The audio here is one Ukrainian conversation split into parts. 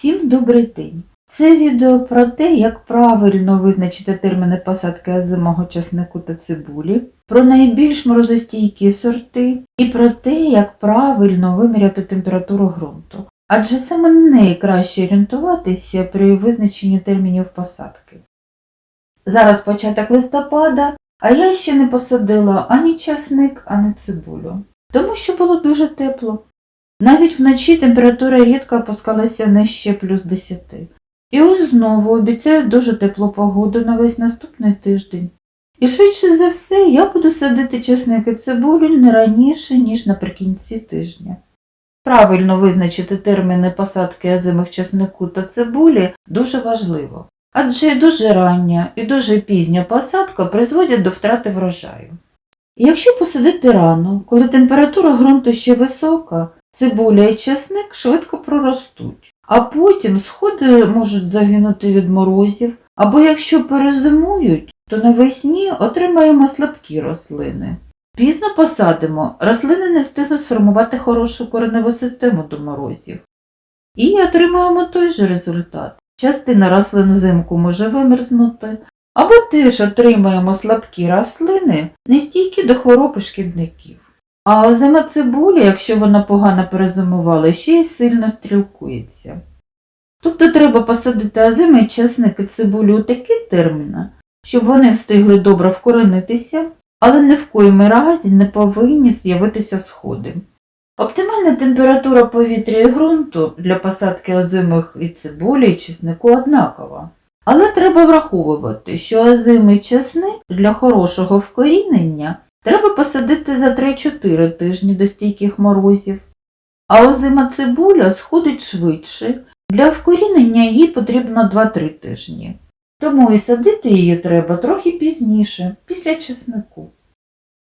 Всім добрий день! Це відео про те, як правильно визначити терміни посадки озимого часнику та цибулі, про найбільш морозостійкі сорти і про те, як правильно виміряти температуру ґрунту. Адже саме на неї краще орієнтуватися при визначенні термінів посадки. Зараз початок листопада, а я ще не посадила ані часник, ані цибулю, тому що було дуже тепло. Навіть вночі температура рідко опускалася нижче плюс 10. І ось знову обіцяють дуже теплу погоду на весь наступний тиждень. І швидше за все я буду садити чесник і цибулю не раніше, ніж наприкінці тижня. Правильно визначити терміни посадки озимих чеснику та цибулі дуже важливо, адже дуже рання і дуже пізня посадка призводять до втрати врожаю. Якщо посадити рано, коли температура ґрунту ще висока, цибуля і часник швидко проростуть, а потім сходи можуть загинути від морозів, або якщо перезимують, то навесні отримаємо слабкі рослини. Пізно посадимо, рослини не встигнуть сформувати хорошу кореневу систему до морозів. І отримаємо той же результат. Частина рослин взимку може вимерзнути, або теж отримаємо слабкі рослини, нестійкі до хвороб і шкідників. А озима цибуля, якщо вона погано перезимувала, ще й сильно стрілкується. Тобто треба посадити озимий часник і цибулю у такі терміни, щоб вони встигли добре вкоренитися, але ні в коїм разі не повинні з'явитися сходи. Оптимальна температура повітря і ґрунту для посадки озимих і цибулі і чеснику однакова. Але треба враховувати, що озимий чесник для хорошого вкорінення треба посадити за 3-4 тижні до стійких морозів, а озима цибуля сходить швидше, для вкорінення їй потрібно 2-3 тижні. Тому і садити її треба трохи пізніше, після чеснику.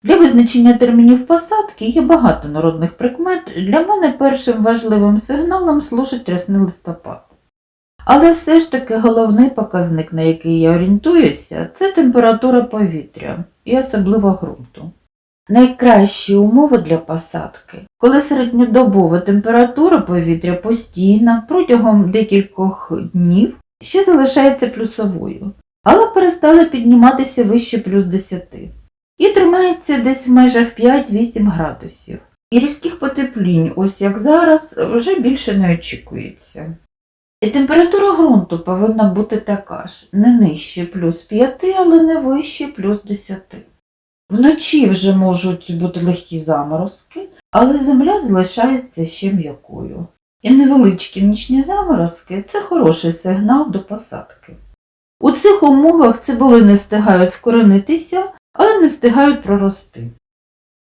Для визначення термінів посадки є багато народних прикмет. Для мене першим важливим сигналом служить рясний листопад. Але все ж таки головний показник, на який я орієнтуюся, це температура повітря і особливо ґрунту. Найкращі умови для посадки, коли середньодобова температура повітря постійна протягом декількох днів ще залишається плюсовою, але перестала підніматися вище плюс 10 і тримається десь в межах 5-8 градусів. І різких потеплінь, ось як зараз, вже більше не очікується. І температура ґрунту повинна бути така ж, не нижче плюс 5, але не вище плюс 10. Вночі вже можуть бути легкі заморозки, але земля залишається ще м'якою. І невеличкі нічні заморозки це хороший сигнал до посадки. У цих умовах цибулини встигають вкоренитися, але не встигають прорости.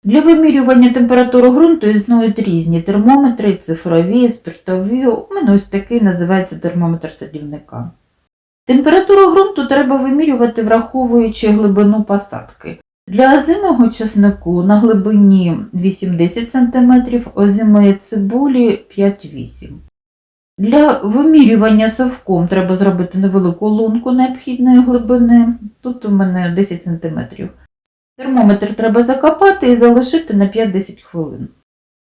Для вимірювання температури ґрунту існують різні термометри, цифрові, спиртові. У мене ось такий називається термометр садівника. Температуру ґрунту треба вимірювати, враховуючи глибину посадки. Для озимого чеснику на глибині 8-10 см, озимої цибулі 5-8 Для вимірювання совком треба зробити невелику лунку необхідної глибини, тут у мене 10 см. Термометр треба закопати і залишити на 5-10 хвилин.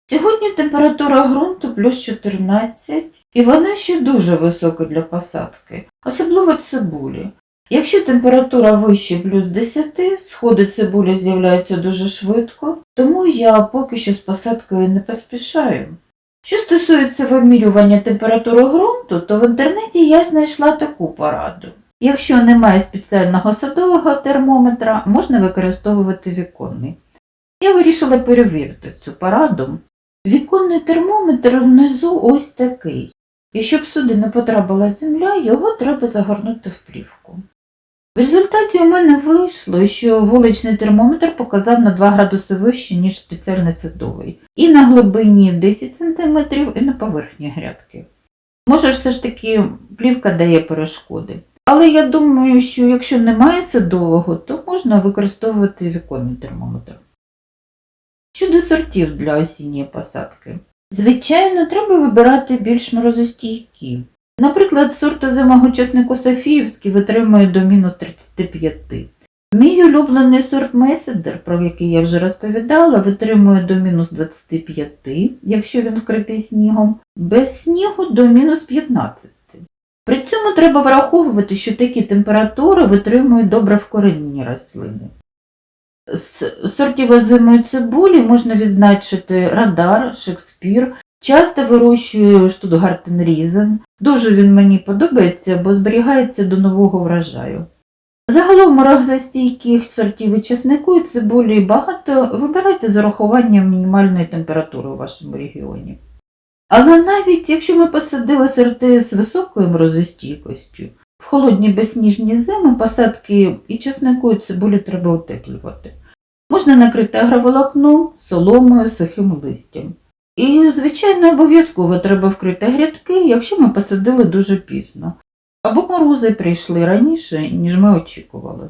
Сьогодні температура ґрунту плюс 14, і вона ще дуже висока для посадки, особливо цибулі. Якщо температура вище плюс 10, сходи цибулі з'являються дуже швидко, тому я поки що з посадкою не поспішаю. Що стосується вимірювання температури ґрунту, то в інтернеті я знайшла таку пораду. Якщо немає спеціального садового термометра, можна використовувати віконний. Я вирішила перевірити цю пораду. Віконний термометр внизу ось такий, і щоб сюди не потрапила земля, його треба загорнути в плівку. В результаті у мене вийшло, що вуличний термометр показав на 2 градуси вище, ніж спеціальний садовий, і на глибині 10 см, і на поверхні грядки. Може, все ж таки плівка дає перешкоди. Але я думаю, що якщо немає садового, то можна використовувати віконний термометр. Щодо сортів для осінньої посадки. Звичайно, треба вибирати більш морозостійкі. Наприклад, сорт озимого чеснику Софіївський витримує до мінус 35. Мій улюблений сорт Меседер, про який я вже розповідала, витримує до мінус 25, якщо він вкритий снігом, без снігу до мінус 15. При цьому треба враховувати, що такі температури витримують добре вкорінені рослини. З сортів озимої цибулі можна відзначити Радар, Шекспір. Часто вирощую Штутгартен Різен. Дуже він мені подобається, бо зберігається до нового врожаю. Загалом морозостійких сортів і чеснику і цибулі багато, вибирайте з урахуванням мінімальної температури у вашому регіоні. Але навіть якщо ми посадили сорти з високою морозостійкостю, в холодні безсніжні зими посадки і чеснику і цибулі треба утеплювати. Можна накрити агроволокном, соломою, сухим листям. І, звичайно, обов'язково треба вкрити грядки, якщо ми посадили дуже пізно. Або морози прийшли раніше, ніж ми очікували.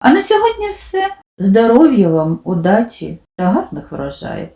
А на сьогодні все. Здоров'я вам, удачі та гарних врожаїв!